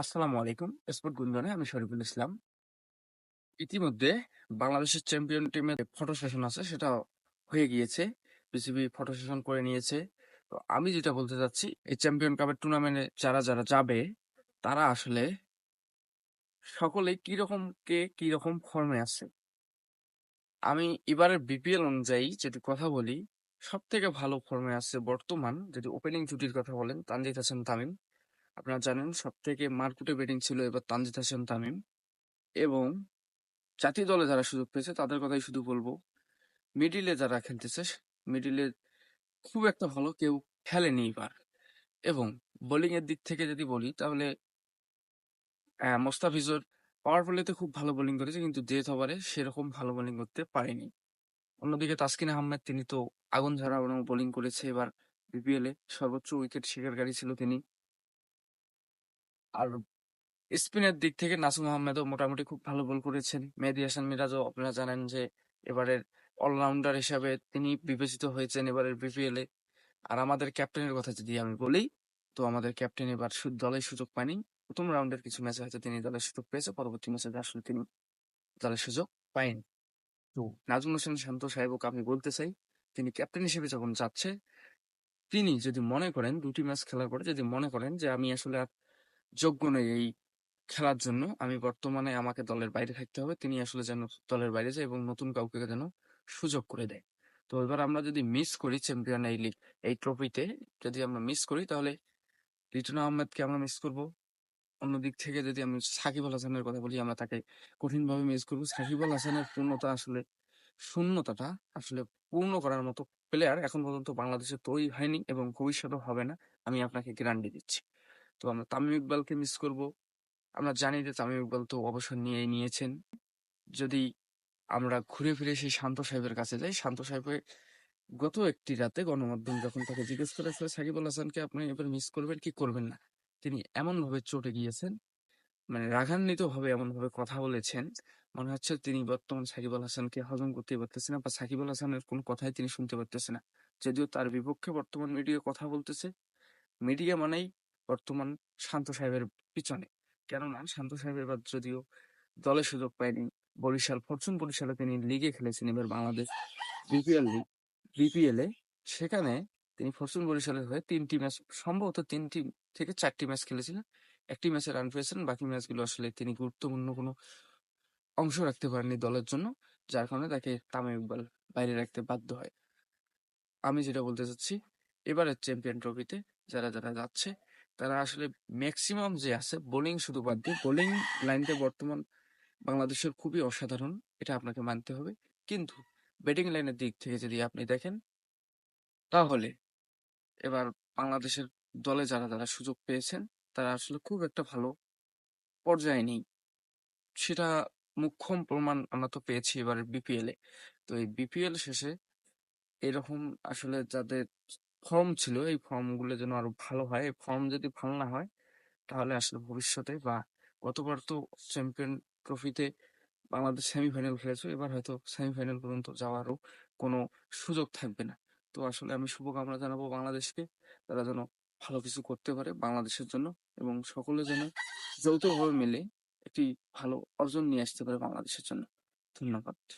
আসসালামু আলাইকুম। স্পোর্ট গুঞ্জনে আমি শরীফুল ইসলাম। ইতিমধ্যে বাংলাদেশের চ্যাম্পিয়ন টিমের ফটো সেশন আছে, সেটা হয়ে গিয়েছে। বিসিবি ফটো সেশন করে নিয়েছে। তো আমি যেটা বলতে চাচ্ছি, এই চ্যাম্পিয়ন কাপের টুর্নামেন্টে যারা যারা যাবে, তারা আসলে সকলেই কীরকম কে কীরকম ফর্মে আছে? আমি এবারের বিপিএল অনুযায়ী যদি কথা বলি সব থেকে ভালো ফর্মে আছে বর্তমান, যদি ওপেনিং জুটির কথা বলেন, তানজিদ হাসান তামিম। আপনারা জানেন সব থেকে মারকুটে ব্যাটিং ছিল এবার তানজিদ হাসান তামিম। এবং জাতীয় দলে যারা সুযোগ পেয়েছে তাদের কথাই শুধু বলব মিডিলে যারা খেলতেছে মিডিলে খুব একটা ভালো কেউ খেলেনি এবার। এবং বোলিং এর দিক থেকে যদি বলি তাহলে মোস্তাফিজুর পাওয়ার প্লেতে খুব ভালো বোলিং করেছে কিন্তু ডেথ ওভারে সেরকম ভালো বোলিং করতে পারেনি। অন্যদিকে তাসকিন আহমেদ তিনি তো আগুন ঝরা বোলিং করেছে এবার বিপিএল এ। সর্বোচ্চ উইকেট শিকারকারী ছিল তিনি। আর স্পিনের দিক থেকে নাসুম আহমেদও মোটামুটি খুব ভালো বল করেছেন। মেহেদী হাসান মিরাজও আপনারা জানেন যে, এবারের অলরাউন্ডার হিসাবে তিনি বিবেচিত হয়েছেন এবারের বিপিএল এ। আর আমাদের ক্যাপ্টেনের কথা যদি আমি বলি, তো আমাদের ক্যাপ্টেন এবার দলে সুযোগ পায়নি। প্রথম রাউন্ডের কিছু ম্যাচে হয়তো তিনি দলের সুযোগ পেয়েছে, পরবর্তী ম্যাচে আসলে তিনি দলের সুযোগ পায়নি। তো নাজমুল হোসেন শান্ত সাহেবকে আমি বলতে চাই, তিনি ক্যাপ্টেন হিসেবে যখন যাচ্ছে, তিনি যদি মনে করেন দুটি ম্যাচ খেলার পরে যদি মনে করেন যে, আমি আসলে আর যোগ্য নই এই খেলার জন্য। আমি বর্তমানে আমাকে দলের বাইরে থাকতে হবে। তিনি আসলে যেন দলের বাইরে যায় এবং নতুন কাউকে যেন সুযোগ করে দেয়। তো এবার আমরা যদি মিস করি চ্যাম্পিয়ন এই লিগ এই ট্রফিতে যদি আমরা মিস করি তাহলে লিটন আহমেদকে আমরা মিস করব। অন্যদিক থেকে যদি আমি সাকিব আল হাসানের কথা বলি, আমরা তাকে কঠিনভাবে মিস করব। সাকিব আল হাসানের পূর্ণতা আসলে শূন্যতাটা আসলে পূর্ণ করার মতো প্লেয়ার এখন পর্যন্ত বাংলাদেশে তৈরি হয়নি এবং ভবিষ্যতেও হবে না। আমি আপনাকে গ্যারান্টি দিচ্ছি। তো আমরা তামিম ইকবালকে মিস করব। আমরা জানি যে তামিম ইকবাল তো অবসর নিয়ে নিয়েছেন। যদি আমরা ঘুরে ফিরে সেই শান্ত সাহেবের কাছে যাই, শান্ত সাহেবের গত একটি রাতে গণমাধ্যম যখন তাকে জিজ্ঞেস করেছিল সাকিব আল হাসানকে আপনি এবার মিস করবেন কি করবেন না? তিনি এমন ভাবে চটে গিয়েছেন মানে রাগান্বিত ভাবে এমন ভাবে কথা বলেছেন। মনে হচ্ছে তিনি বর্তমান সাকিব আল হাসানকে হজম করতে পারতেছে না বা সাকিব আল হাসানের কোন কথাই তিনি শুনতে পারতেছে না। যদিও তার বিপক্ষে বর্তমান মিডিয়া কথা বলতেছে। মিডিয়া মানেই বর্তমান শান্ত সাহেবের পিছনে। কেননা শান্ত সাহেব এবার যদিও দলে সুযোগ পায়নি, বরিশাল, ফরচুন বরিশালে তিনি লিগে খেলেছেন এবার বাংলাদেশ বিপিএল লিগ বিপিএল এ। সেখানে তিনি ফরচুন বরিশালের হয়ে তিনটি ম্যাচ, সম্ভবত তিনটি থেকে চারটি ম্যাচ খেলেছিলেন। একটি ম্যাচে রান পেয়েছেন, বাকি ম্যাচগুলো আসলে তিনি গুরুত্বপূর্ণ কোনো অংশ রাখতে পারেননি দলের জন্য, যার কারণে তাকে তামিম ইকবাল বাইরে রাখতে বাধ্য হয়। আমি যেটা বলতে চাচ্ছি, এবারের চ্যাম্পিয়ন ট্রফিতে যারা যারা যাচ্ছে তারা আসলে ম্যাক্সিমাম যে আছে বোলিং শুধু বাদ দিয়ে বোলিং লাইনটা বর্তমান বাংলাদেশের খুবই অসাধারণ, এটা আপনাকে মানতে হবে। কিন্তু ব্যাটিং লাইনের দিক থেকে যদি আপনি দেখেন, তাহলে এবার বাংলাদেশের দলে যারা যারা সুযোগ পেয়েছেন, তারা আসলে খুব একটা ভালো পর্যায়ে নেই। সেটা মুখ্যম প্রমাণ আমরা তো পেয়েছি এবার বিপিএল এ। তো এই বিপিএল শেষে এরকম আসলে যাদের ফর্ম ছিল, এই ফর্মগুলো যেন আরও ভালো হয়। এই ফর্ম যদি ভালো না হয়, তাহলে আসলে ভবিষ্যতে বা গতবার তো চ্যাম্পিয়ন ট্রফিতে বাংলাদেশ সেমিফাইনাল খেলেছে, এবার হয়তো সেমিফাইনাল পর্যন্ত যাওয়ারও কোনো সুযোগ থাকবে না। তো আসলে আমি শুভকামনা জানাব বাংলাদেশকে, তারা যেন ভালো কিছু করতে পারে বাংলাদেশের জন্য এবং সকলে যেন যৌথভাবে মিলে একটি ভালো অর্জন নিয়ে আসতে পারে বাংলাদেশের জন্য। ধন্যবাদ।